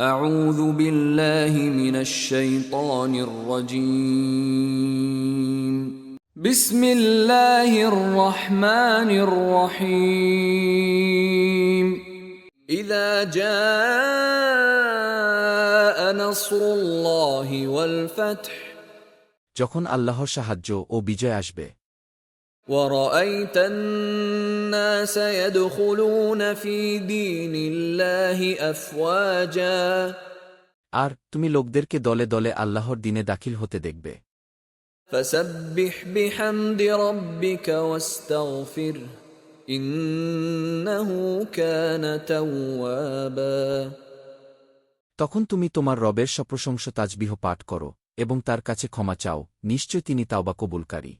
أعوذ بالله من الشيطان الرجيم بسم الله الرحمن الرحيم إذا جاء نصر الله والفتح যখন আল্লাহর সাহায্য ও বিজয় আসবে ورأيت الناس يدخلون في دين الله أفواجا আর তুমি লোকদেরকে দলে দলে আল্লাহর দিনে দাখিল হতে দেখবে فسبح بحمد ربك واستغفره إنه كان توابا তখন তুমি তোমার রবের সপ্রশংস তাজবিহ পাঠ করো এবং তার কাছে ক্ষমা চাও নিশ্চয় তিনি তাওবা কবুলকারী